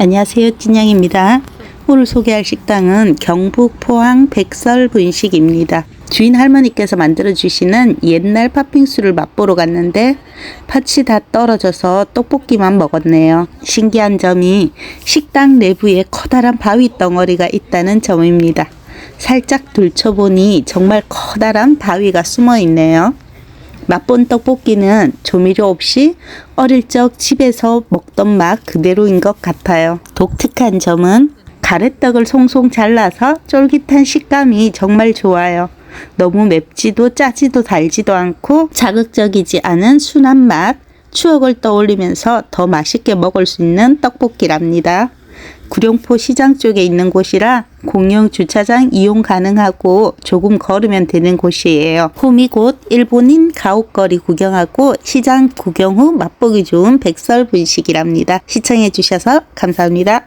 안녕하세요. 찐양입니다. 오늘 소개할 식당은 경북 포항 백설 분식입니다. 주인 할머니께서 만들어 주시는 옛날 팥빙수를 맛보러 갔는데 팥이 다 떨어져서 떡볶이만 먹었네요. 신기한 점이 식당 내부에 커다란 바위 덩어리가 있다는 점입니다. 살짝 들춰보니 정말 커다란 바위가 숨어 있네요. 맛본 떡볶이는 조미료 없이 어릴 적 집에서 먹던 맛 그대로인 것 같아요. 독특한 점은 가래떡을 송송 잘라서 쫄깃한 식감이 정말 좋아요. 너무 맵지도 짜지도 달지도 않고 자극적이지 않은 순한 맛, 추억을 떠올리면서 더 맛있게 먹을 수 있는 떡볶이랍니다. 구룡포 시장 쪽에 있는 곳이라 공영 주차장 이용 가능하고 조금 걸으면 되는 곳이에요. 홈이 곧 일본인 가옥거리 구경하고 시장 구경 후 맛보기 좋은 백설 분식이랍니다. 시청해 주셔서 감사합니다.